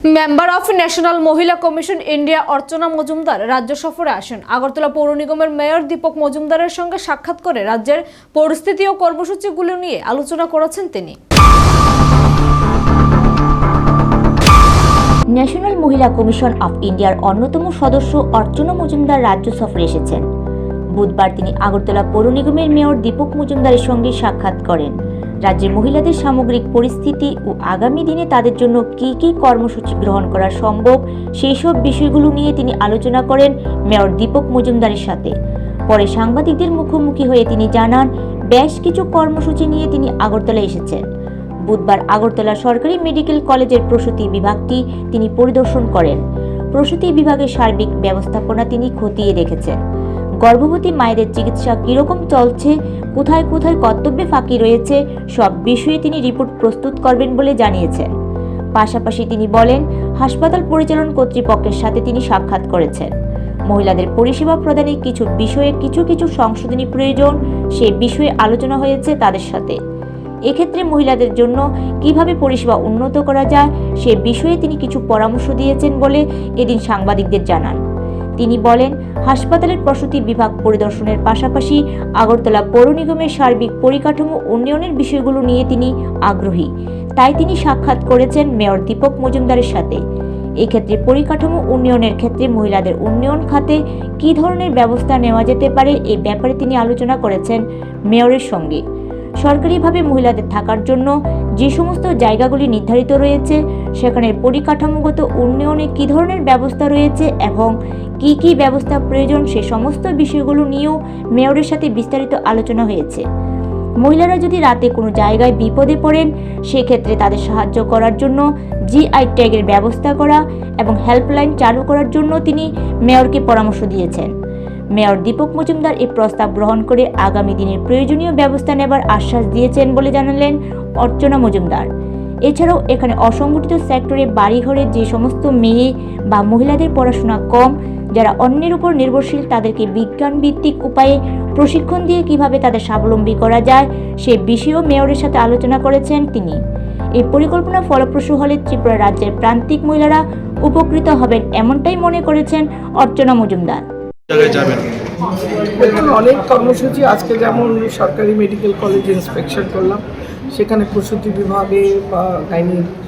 Member of national মহিলা commission India Archana Majumdar রাজ্য সফরে আসেন। আগরতলা পৌর নিগমের মেয়র দীপক মজুমদারের সঙ্গে সাক্ষাৎ করে রাজ্যের পরিস্থিতি ও কর্মসূচিগুলো নিয়ে আলোচনা করেছেন তিনি। ন্যাশনাল মহিলা কমিশন অফ ইন্ডিয়ার অন্যতম সদস্য অর্চনা মজুমদার রাজ্য সফরে এসেছেন। বুধবার তিনি আগরতলা পৌর নিগমের মেয়র দীপক মজুমদারের সঙ্গে সাক্ষাৎ করেন। রাজ্যের মহিলাদের সামগ্রিক পরিস্থিতি ও আগামী দিনে তাদের জন্য কি কি কর্মসূচি গ্রহণ করা সম্ভব সেই সব বিষয়গুলো নিয়ে তিনি আলোচনা করেন মেয়র দীপক মজুমদারের সাথে। পরে সাংবাদিকদের মুখোমুখি হয়ে তিনি জানান, বেশ কিছু কর্মসূচি নিয়ে তিনি আগরতলা এসেছেন। বুধবার আগরতলা সরকারি মেডিকেল কলেজের প্রসূতি বিভাগটি তিনি পরিদর্শন করেন। প্রসূতি বিভাগের সার্বিক ব্যবস্থাপনা তিনি খতিয়ে দেখেছেন। গর্ভবতী মায়েদের চিকিৎসা কীরকম চলছে কোথায় কোথায় কর্তব্যে ফাঁকি রয়েছে, সব বিষয়ে তিনি রিপোর্ট প্রস্তুত করবেন বলে জানিয়েছেন। পাশাপাশি তিনি বলেন, হাসপাতাল পরিচালন কর্তৃপক্ষের সাথে তিনি সাক্ষাৎ করেছেন। মহিলাদের পরিষেবা প্রদানে কিছু বিষয়ে কিছু কিছু সংশোধনী প্রয়োজন, সে বিষয়ে আলোচনা হয়েছে তাদের সাথে। এক্ষেত্রে মহিলাদের জন্য কীভাবে পরিষেবা উন্নত করা যায়, সে বিষয়ে তিনি কিছু পরামর্শ দিয়েছেন বলে এদিন সাংবাদিকদের জানান। তিনি বলেন, হাসপাতালের প্রসূতি বিভাগ পরিদর্শনের পাশাপাশি আগরতলা পৌর নিগমের সার্বিক পরিকাঠামো উন্নয়নের বিষয়গুলো নিয়ে তিনি আগ্রহী। তাই তিনি সাক্ষাৎ করেছেন মেয়র দীপক মজুমদারের সাথে। এক্ষেত্রে পরিকাঠামো উন্নয়নের ক্ষেত্রে মহিলাদের উন্নয়ন খাতে কী ধরনের ব্যবস্থা নেওয়া যেতে পারে এ ব্যাপারে তিনি আলোচনা করেছেন মেয়রের সঙ্গে। সরকারিভাবে মহিলাদের থাকার জন্য যে সমস্ত জায়গাগুলি নির্ধারিত রয়েছে সেখানে পরিকাঠামোগত উন্নয়নে কী ধরনের ব্যবস্থা রয়েছে এবং কী কী ব্যবস্থা প্রয়োজন সে সমস্ত বিষয়গুলো নিয়েও মেয়রের সাথে বিস্তারিত আলোচনা হয়েছে। মহিলারা যদি রাতে কোনো জায়গায় বিপদে পড়েন, সেক্ষেত্রে তাদের সাহায্য করার জন্য জিআই ট্যাগের ব্যবস্থা করা এবং হেল্পলাইন চালু করার জন্য তিনি মেয়রকে পরামর্শ দিয়েছেন। মেয়র দীপক মজুমদার এই প্রস্তাব গ্রহণ করে আগামী দিনের প্রয়োজনীয় ব্যবস্থা নেবার আশ্বাস দিয়েছেন বলে জানালেন অর্চনা মজুমদার। এছাড়াও এখানে অসংগঠিত সেক্টরে বাড়িঘরে যে সমস্ত মেয়ে বা মহিলাদের পড়াশোনা কম যারা অন্যের উপর নির্ভরশীল তাদেরকে বিজ্ঞান ভিত্তিক উপায়ে প্রশিক্ষণ দিয়ে কীভাবে তাদের স্বাবলম্বী করা যায় সে বিষয়েও মেয়রের সাথে আলোচনা করেছেন তিনি। এই পরিকল্পনা ফলপ্রসূ হলে ত্রিপুরা রাজ্যের প্রান্তিক মহিলারা উপকৃত হবেন এমনটাই মনে করেছেন অর্চনা মজুমদার। দেখুন অনেক কর্মসূচি আজকে যেমন সরকারি মেডিকেল কলেজ ইন্সপেকশন করলাম সেখানে প্রসূতি বিভাগে বা গাইনির আহ,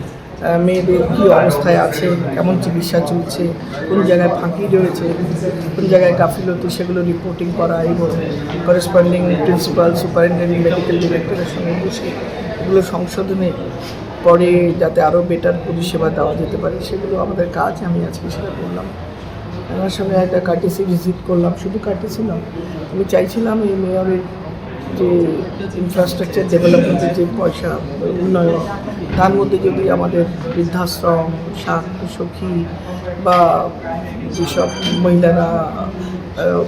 মেয়েদের কী অবস্থায় আছে, কেমন চিকিৎসা চলছে, কোন জায়গায় ফাঁকি রয়েছে, কোন জায়গায় গাফিলতি, সেগুলো রিপোর্টিং করা এবং করেসপন্ডিং প্রিন্সিপাল সুপারিনটেন্ডেন্ট মেডিকেল ডিরেক্টরের সঙ্গে বসে এগুলো সংশোধনে পরে যাতে আরও বেটার পরিষেবা দেওয়া যেতে পারে, সেগুলো আমাদের কাজ, আমি আজকে সেটা করলাম। আমার সঙ্গে একটা কাটিসি ভিজিট করলাম, শুধু কাটিসি নয়, আমি চাইছিলাম এই মেয়রের যে ইনফ্রাস্ট্রাকচার ডেভেলপমেন্টের যে পয়সা, উন্নয়ন, তার মধ্যে যদি আমাদের বৃদ্ধাশ্রম সখী বা যেসব মহিলারা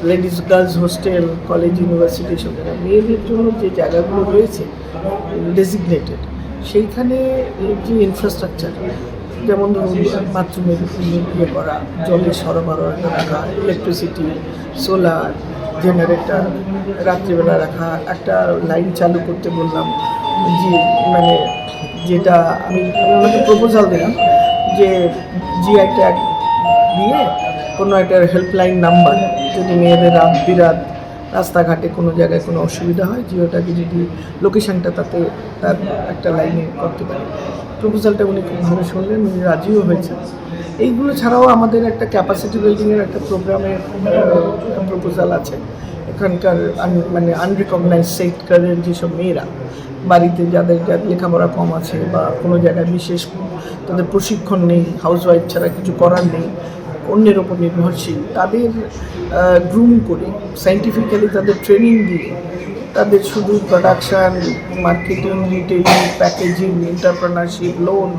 ladies girls hostel college university সব মেয়েদের জন্য যে জায়গাগুলো রয়েছে ডেজিগনেটেড সেইখানে যে ইনফ্রাস্ট্রাকচার যেমন ধরুন বাথরুমের ইয়ে করা, জলের সরবরাহ রাখা ইলেকট্রিসিটি সোলার জেনারেটর রাত্রিবেলা রাখা, একটা লাইন চালু করতে বললাম। যে মানে যেটা আমি ওনাকে প্রপোজাল দিলাম যে, জি, একটা দিয়ে কোনো একটা হেল্পলাইন নাম্বার যদি মেয়েদের রাত বিরাত রাস্তাঘাটে কোনো জায়গায় কোনো অসুবিধা হয়, জিওটাকে যদি লোকেশানটা তাতে তার একটা লাইনে করতে পারে। প্রপোজালটা উনি খুব ভালো শুনলেন, উনি রাজিও হয়েছেন। এইগুলো ছাড়াও আমাদের একটা ক্যাপাসিটি বিল্ডিংয়ের একটা প্রোগ্রামের প্রপোজাল আছে। এখানকার মানে আনরিকগনাইজ সেক্টরের যেসব মেয়েরা, বাড়িতে যাদের যাদের লেখাপড়া কম আছে বা কোনো জায়গায় বিশেষ তাদের প্রশিক্ষণ নেই হাউসওয়াইফ ছাড়া কিছু করার নেই অন্যের ওপর নির্ভরশীল। তাদের গ্রুম করে সাইন্টিফিক্যালি তাদের ট্রেনিং দিয়ে, তাদের শুধু production marketing retailing packaging entrepreneurship loan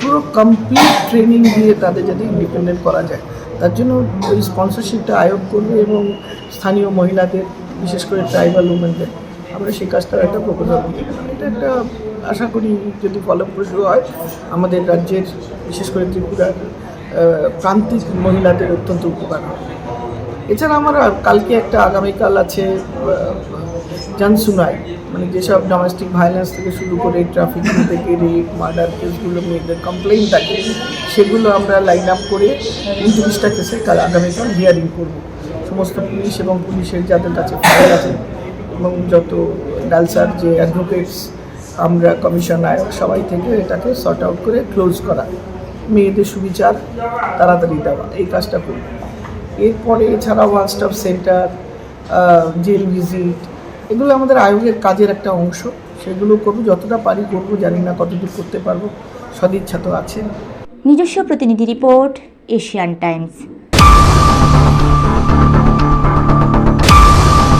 পুরো কমপ্লিট ট্রেনিং দিয়ে তাদের যাতে ইন্ডিপেন্ডেন্ট করা যায়। তার জন্য ওই স্পন্সরশিপটা আয়োগ করবে এবং স্থানীয় মহিলাদের, বিশেষ করে ট্রাইবাল উমেনদের আমরা সেই কাজটার একটা দিয়ে এটা একটা, আশা করি যদি ফলপ্রসূ হয়, আমাদের রাজ্যের, বিশেষ করে ত্রিপুরার প্রান্তিক মহিলাদের অত্যন্ত উপকার হবে এছাড়া আমার কালকে একটা আগামীকাল আছে আহ, জানসুনাই মানে যেসব ডোমেস্টিক ভায়োলেন্স থেকে শুরু করে ট্রাফিক থেকে রেপ মার্ডার কেসগুলো মেয়েদের কমপ্লেন থাকে সেগুলো আমরা লাইন আপ করে উনত্রিশটা কেসে কাল আগামীকাল হিয়ারিং করব। সমস্ত পুলিশ এবং পুলিশের যাদের কাছে ফাইল আছে এবং যত ডালসার যে অ্যাডভোকেটস আমরা কমিশন আয়োগ সবাই থেকে এটাকে সর্ট আউট করে ক্লোজ করা। মেয়েদের সুবিচার তাড়াতাড়ি দেওয়া, এই কাজটা করব এরপরে এছাড়া one stop centre jail visit এগুলো আমাদের আয়োগের কাজের একটা অংশ। সেগুলো করব, যতটা পারি করব, জানি না কতদূর করতে পারব, সদিচ্ছা তো আছে নিজস্ব প্রতিনিধি রিপোর্ট, এশিয়ান টাইমস।